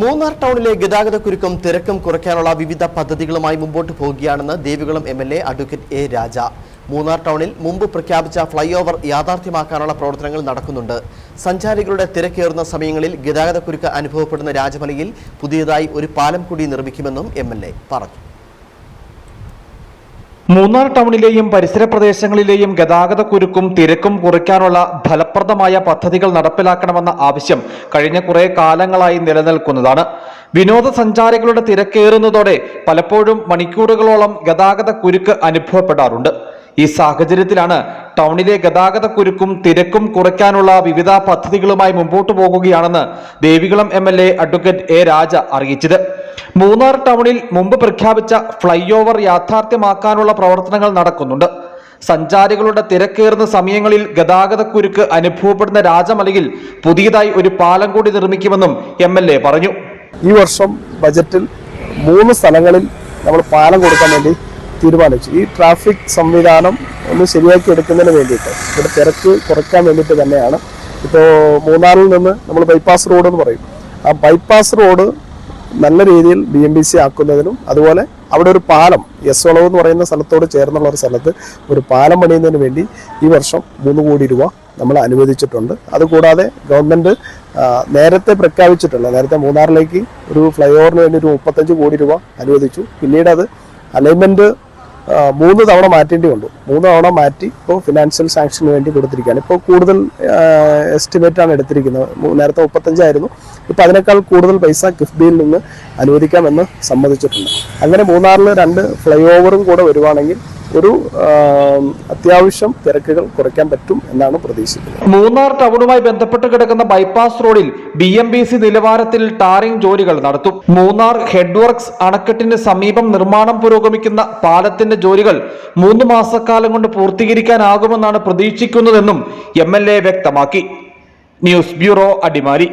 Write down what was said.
മൂന്നാർ ടൗണിലെ ഗതാഗത കുരുക്കും തിരക്കും കുറയ്ക്കാനുള്ള വിവിധ പദ്ധതികളുമായി മുമ്പോട്ട് പോകുകയാണെന്ന് Devikulam M L A advocate A Raja. Munnar ടൗണിൽ മുമ്പ് പ്രഖ്യാപിച്ച ഫ്ളൈ ഓവർ യാഥാർത്ഥ്യമാക്കാനുള്ള പ്രവർത്തനങ്ങൾ നടക്കുന്നുണ്ട്. സഞ്ചാരികളുടെ തിരക്കേറുന്ന സമയങ്ങളിൽ ഗതാഗത കുരുക്ക് അനുഭവപ്പെടുന്ന രാജമലയിൽ പുതിയതായി ഒരു പാലം കൂടി നിർമ്മിക്കുമെന്നും എം പറഞ്ഞു. മൂന്നാർ ടൗണിലെയും പരിസര പ്രദേശങ്ങളിലെയും ഗതാഗത കുരുക്കും തിരക്കും കുറയ്ക്കാനുള്ള ഫലപ്രദമായ പദ്ധതികൾ നടപ്പിലാക്കണമെന്ന ആവശ്യം കഴിഞ്ഞ കുറെ കാലങ്ങളായി നിലനിൽക്കുന്നതാണ്. വിനോദസഞ്ചാരികളുടെ തിരക്കേറുന്നതോടെ പലപ്പോഴും മണിക്കൂറുകളോളം ഗതാഗത കുരുക്ക് അനുഭവപ്പെടാറുണ്ട്. ഈ സാഹചര്യത്തിലാണ് ടൗണിലെ ഗതാഗത കുരുക്കും തിരക്കും കുറയ്ക്കാനുള്ള വിവിധ പദ്ധതികളുമായി മുമ്പോട്ടു പോകുകയാണെന്ന് Devikulam M L A advocate A Raja അറിയിച്ചത്. മൂന്നാർ ടൗണിൽ മുമ്പ് പ്രഖ്യാപിച്ച ഫ്ലൈ ഓവർ യാഥാർത്ഥ്യമാക്കാനുള്ള പ്രവർത്തനങ്ങൾ നടക്കുന്നുണ്ട്. സഞ്ചാരികളുടെ തിരക്കേറുന്ന സമയങ്ങളിൽ ഗതാഗത കുരുക്ക് അനുഭവപ്പെടുന്ന രാജമലയിൽ പുതിയതായി ഒരു പാലം കൂടി നിർമ്മിക്കുമെന്നും എ പറഞ്ഞു. ഈ വർഷം ബജറ്റിൽ മൂന്ന് സ്ഥലങ്ങളിൽ നമ്മൾ പാലം കൊടുക്കാൻ വേണ്ടി തീരുമാനിച്ചു. ഈ ട്രാഫിക് സംവിധാനം ഒന്ന് ശരിയാക്കി എടുക്കുന്നതിന് വേണ്ടിയിട്ട് ഇവിടെ തിരക്ക് കുറയ്ക്കാൻ വേണ്ടിയിട്ട് തന്നെയാണ്. ഇപ്പോൾ മൂന്നാറിൽ നിന്ന് നമ്മൾ ബൈപ്പാസ് റോഡ് എന്ന് പറയും. ആ ബൈപ്പാസ് റോഡ് നല്ല രീതിയിൽ ബി എം ബി സി ആക്കുന്നതിനും അതുപോലെ അവിടെ ഒരു പാലം എസ് ഒളവ് എന്ന് പറയുന്ന സ്ഥലത്തോട് ചേർന്നുള്ള ഒരു സ്ഥലത്ത് ഒരു പാലം പണിയുന്നതിന് വേണ്ടി ഈ വർഷം മൂന്ന് കോടി രൂപ നമ്മൾ അനുവദിച്ചിട്ടുണ്ട്. അതുകൂടാതെ ഗവൺമെന്റ് നേരത്തെ പ്രഖ്യാപിച്ചിട്ടുള്ള നേരത്തെ മൂന്നാറിലേക്ക് ഒരു ഫ്ലൈ ഓവറിന് വേണ്ടി ഒരു മുപ്പത്തഞ്ച് കോടി രൂപ അനുവദിച്ചു. പിന്നീട് അത് അലൈൻമെന്റ് ആ, മൂന്ന് തവണ മാറ്റേണ്ടി വന്നു മൂന്ന് തവണ മാറ്റി ഇപ്പോൾ ഫിനാൻഷ്യൽ സാങ്ഷന് വേണ്ടി കൊടുത്തിരിക്കുകയാണ്. ഇപ്പോൾ കൂടുതൽ എസ്റ്റിമേറ്റ് ആണ് എടുത്തിരിക്കുന്നത്. നേരത്തെ മുപ്പത്തഞ്ചായിരുന്നു. ഇപ്പോൾ അതിനേക്കാൾ കൂടുതൽ പൈസ കിഫ്ബിയിൽ നിന്ന് അനുവദിക്കാമെന്ന് സമ്മതിച്ചിട്ടുണ്ട്. അങ്ങനെ മൂന്നാറിൽ രണ്ട് ഫ്ലൈ ഓവറും കൂടെ വരുവാണെങ്കിൽ ഒരു അത്യാവശ്യം തിരക്കുകൾ കുറയ്ക്കാൻ പറ്റും എന്നാണ് പ്രതീക്ഷിക്കുന്നത്. മൂന്നാർ ടൗണുമായി ബന്ധപ്പെട്ട് കിടക്കുന്ന ബൈപ്പാസ് റോഡിൽ ബി എം ബി സി നിലവാരത്തിൽ ടാറിംഗ് ജോലികൾ നടത്തും. മൂന്നാർ ഹെഡ് വർക്ക്സ് അണക്കെട്ടിന് സമീപം നിർമ്മാണം പുരോഗമിക്കുന്ന പാലത്തിന്റെ ജോലികൾ മൂന്ന് മാസക്കാലം കൊണ്ട് പൂർത്തീകരിക്കാനാകുമെന്നാണ് പ്രതീക്ഷിക്കുന്നതെന്നും എം എൽ എ വ്യക്തമാക്കി. News bureau Adimali.